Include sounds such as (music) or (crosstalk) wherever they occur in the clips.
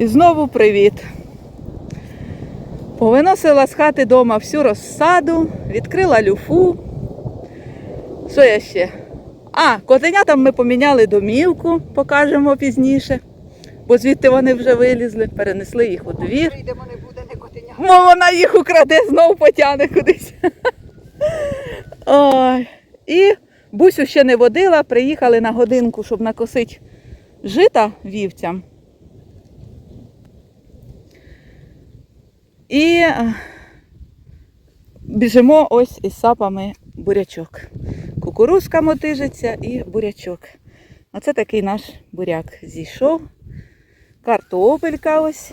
І знову привіт. Повиносила з хати дома всю розсаду, відкрила люфу. Що я ще? А, котенятам ми поміняли домівку, покажемо пізніше. Бо звідти вони вже вилізли, перенесли їх у двір. Мо вона їх украде, знов потягне кудись. (laughs) Ой. І бусю ще не водила, приїхали на годинку, щоб накосити жита вівцям. І е, біжимо ось із сапами бурячок. Кукурузка мотижиться і бурячок. Оце такий наш буряк зійшов. Картопелька ось.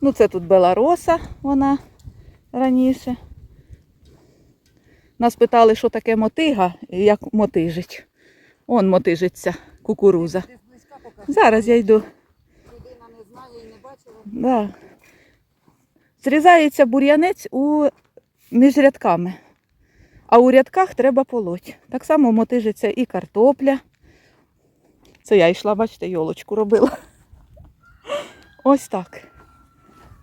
Ну, це тут белароса, вона раніше. Нас питали, що таке мотига і як мотижить. Он мотижиться кукуруза. Зараз я йду. Людина не знає і не бачила. Зрізається бур'янець у між рядками. А у рядках треба полоть. Так само мотижиться і картопля. Це я йшла, бачите, йолочку робила. Ось так.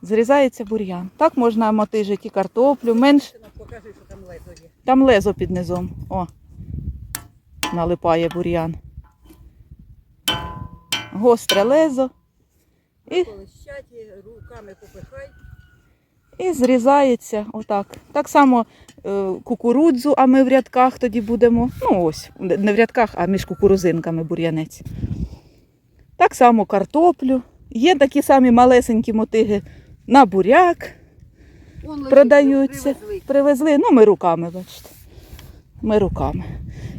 Зрізається бур'ян. Так можна мотижити і картоплю. Менш покажи, що там лезо є. там лезо під низом. О. Налипає бур'ян. Гостре лезо. І Колищать, руками попихай. І зрізається отак. Так само е, кукурудзу, а ми в рядках тоді будемо. Ну ось, не в рядках, а між кукурузинками бур'янець. Так само картоплю. Є такі самі малесенькі мотиги на буряк, Вон продаються. привезли. Привезли, ну ми руками, бачите. Ми руками.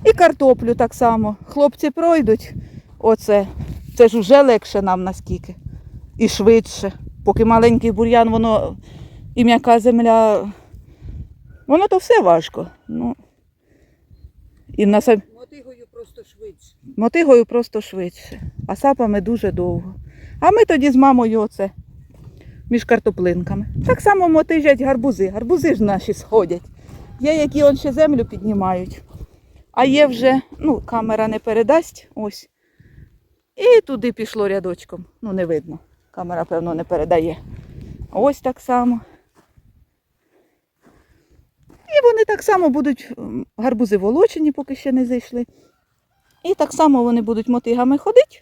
І картоплю так само. Хлопці пройдуть. Оце. Це ж вже легше нам наскільки. І швидше. Поки маленький бур'ян, воно і м'яка земля. Воно то все важко. Ну, і на сам... Мотигою просто швидше. мотигою просто швидше, а сапами дуже довго. А ми тоді з мамою оце між картоплинками. Так само мотижать гарбузи. Гарбузи ж наші сходять. Є, які он ще землю піднімають. А є вже, ну, камера не передасть, ось. І туди пішло рядочком. Ну, не видно. Камера, певно, не передає. Ось так само. І вони так само будуть гарбузи волочені, поки ще не зайшли. І так само вони будуть мотигами ходити,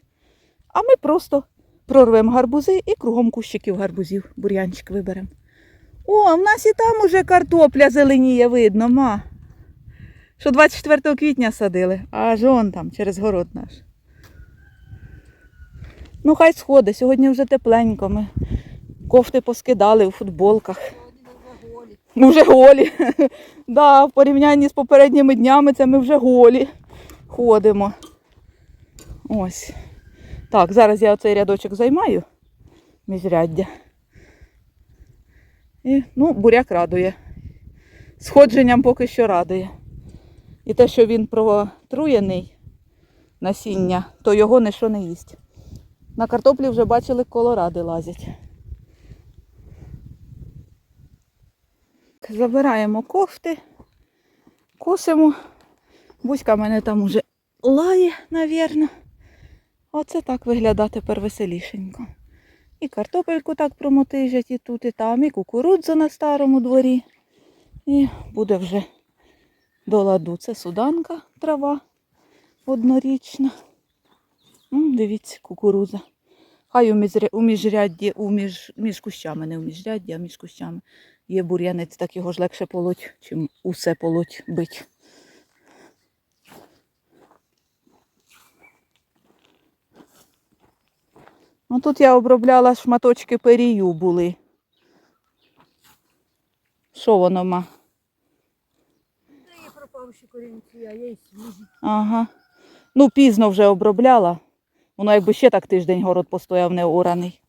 а ми просто прорвемо гарбузи і кругом кущиків гарбузів, бур'янчик виберемо. О, в нас і там уже картопля зеленіє, видно, ма. Що 24 квітня садили, аж он там, через город наш. Ну, хай сходить, сьогодні вже тепленько. Ми кофти поскидали у футболках. Ми вже голі. (laughs) да, в порівнянні з попередніми днями це ми вже голі ходимо. Ось. Так, зараз я оцей рядочок займаю міжряддя. І, ну, буряк радує. Сходженням поки що радує. І те, що він протруєний насіння, то його ніщо не їсть. На картоплі вже бачили, колоради лазять. Забираємо кофти, косимо. Буська мене там уже лає, навірно. Оце так виглядає тепер веселішенько. І картопельку так промотижать і тут, і там, і кукурудзу на старому дворі. І буде вже до ладу. Це суданка, трава однорічна. Дивіться, кукурудза. Хай у, міжрядді, між, між кущами, не у міжрядді, а між кущами. Є бур'янець, так його ж легше полоть, чим усе полоть бить. Ну тут я обробляла шматочки перію були. Що воно ма? Це є корінці, а є свіжі. Ага. Ну, пізно вже обробляла. Воно якби ще так тиждень город постояв не ораний.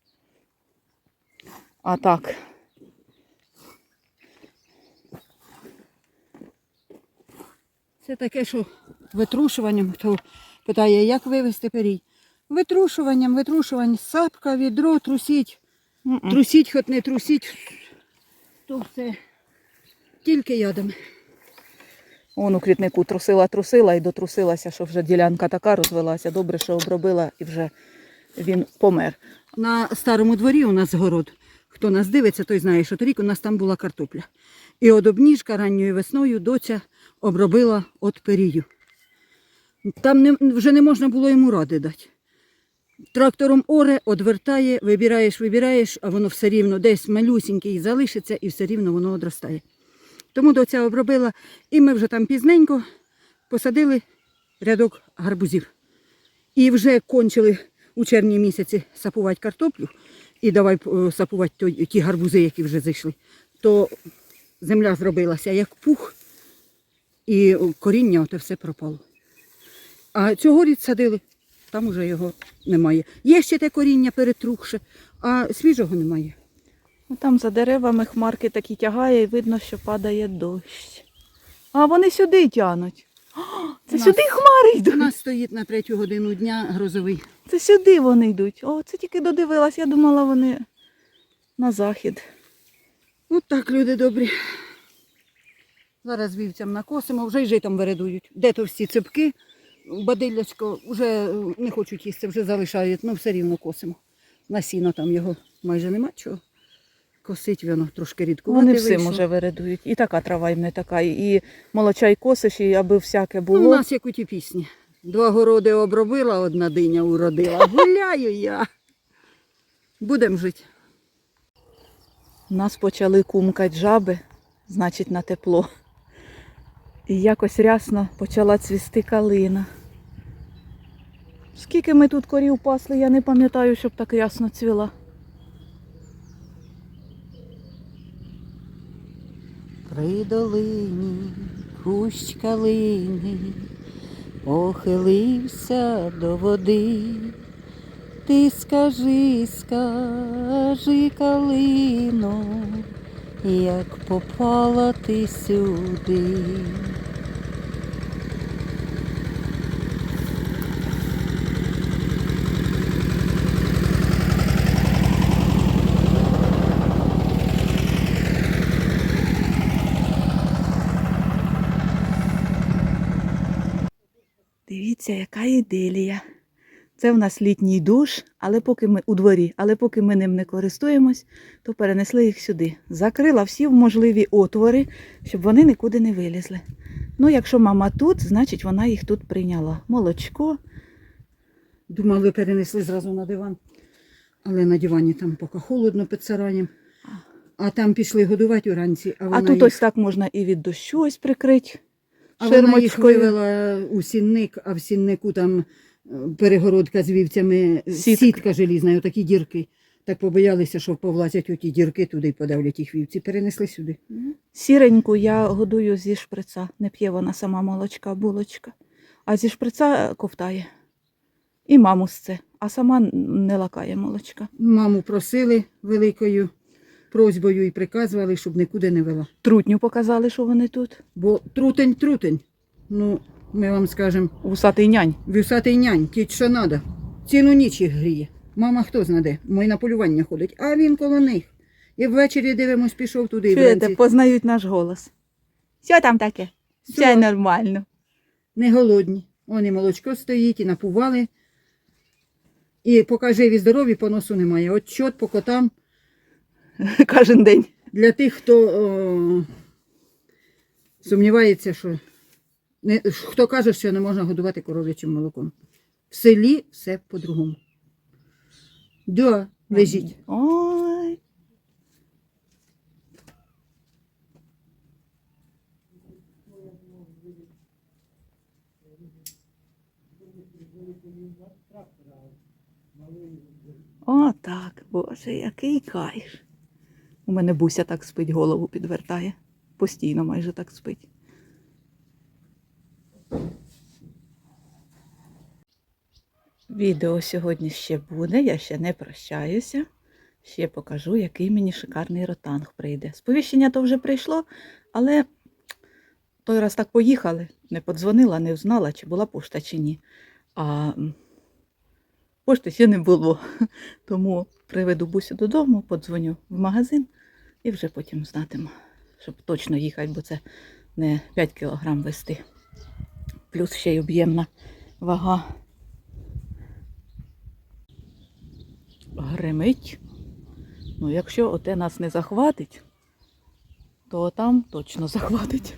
А так. Це таке, що витрушуванням, хто питає, як вивезти перій. Витрушуванням, витрушуванням, сапка, відро, трусіть. Трусіть, хоч не трусіть, то все тільки ядом. Вон у квітнику трусила, трусила і дотрусилася, що вже ділянка така розвелася. Добре, що обробила і вже він помер. На старому дворі у нас город. Хто нас дивиться, той знає, що торік у нас там була картопля. І от обніжка ранньою весною доця обробила от перію. Там не, вже не можна було йому ради дати. Трактором оре, одвертає, вибираєш, вибираєш, а воно все рівно десь малюсінький залишиться і все рівно воно одростає. Тому доця обробила, і ми вже там пізненько посадили рядок гарбузів. І вже кончили у червні місяці сапувати картоплю і давай е, сапувати ті гарбузи, які вже зайшли, то земля зробилася як пух, і коріння оте все пропало. А цьогоріч садили, там уже його немає. Є ще те коріння перетрухше, а свіжого немає. Ну, Там за деревами хмарки такі тягає і видно, що падає дощ. А вони сюди тянуть. О, Це нас- сюди хмари йдуть. У нас стоїть на третю годину дня грозовий. Це сюди вони йдуть. О, це тільки додивилась, я думала, вони на захід. От так, люди добрі. Зараз вівцям накосимо, вже й житом вередують. Де то всі цепки, бадилячко, вже е, не хочуть їсти, вже залишають, ну все рівно косимо. На сіно там його майже нема чого. Косить воно трошки рідко. Вони всім уже вередують. І така трава їм не така. І молочай косиш, і аби всяке Ну, було. у нас як у ті пісні. Два городи обробила, одна диня уродила. Гуляю я. Будем жити. Нас почали кумкать жаби, значить на тепло. І якось рясно почала цвісти калина. Скільки ми тут корів пасли, я не пам'ятаю, щоб так ясно цвіла. При долині кущ калини похилився до води. Ти скажи, скажи, калино, як попала ти сюди. Дивіться, яка іделія. Це в нас літній душ, але поки ми у дворі, але поки ми ним не користуємось, то перенесли їх сюди. Закрила всі можливі отвори, щоб вони нікуди не вилізли. Ну, якщо мама тут, значить вона їх тут прийняла. Молочко. Думали, перенесли зразу на диван. Але на дивані там поки холодно під сараєм. А там пішли годувати уранці, а вона, А тут їх, ось так можна і від дощу ось прикрити. А вона їх ширмочкою. вивела у сінник, а в сіннику там е, перегородка з вівцями, Сітка. сітка, желізна, отакі дірки. Так побоялися, що повлазять у ті дірки туди і подавлять їх вівці. Перенесли сюди. Сіреньку я годую зі шприца. Не п'є вона сама молочка, булочка. А зі шприца ковтає. І маму з це, а сама не лакає молочка. Маму просили великою просьбою і приказували, щоб нікуди не вела. Трутню показали, що вони тут. Бо трутень, трутень. Ну, ми вам скажемо, Вусатий нянь. вюсатий нянь, тіть що надо. Цілу ніч їх гріє. Мама хто знаде, мой на полювання ходить, а він коло них. І ввечері дивимось, пішов туди Чуєте, познають наш голос. Що там таке? Все Все. нормально. Не голодні. Вони молочко стоїть і напували. І поки живі здорові, поносу немає. От чот по котам (laughs) Кожен день. для тих, хто о, сумнівається, що не, хто каже, що не можна годувати коров'ячим молоком. В селі все по-другому. Да, лежіть. Ой. О, так, Боже, який кайф. У мене буся так спить, голову підвертає. Постійно майже так спить. Відео сьогодні ще буде, я ще не прощаюся. Ще покажу, який мені шикарний ротанг прийде. Сповіщення то вже прийшло, але той раз так поїхали. Не подзвонила, не знала, чи була пошта, чи ні. А пошти ще не було. (laughs) Тому приведу бусю додому, подзвоню в магазин і вже потім знатиму, щоб точно їхати, бо це не 5 кілограм вести. Плюс ще й об'ємна вага. гримить. Ну, якщо оте нас не захватить, то там точно захватить.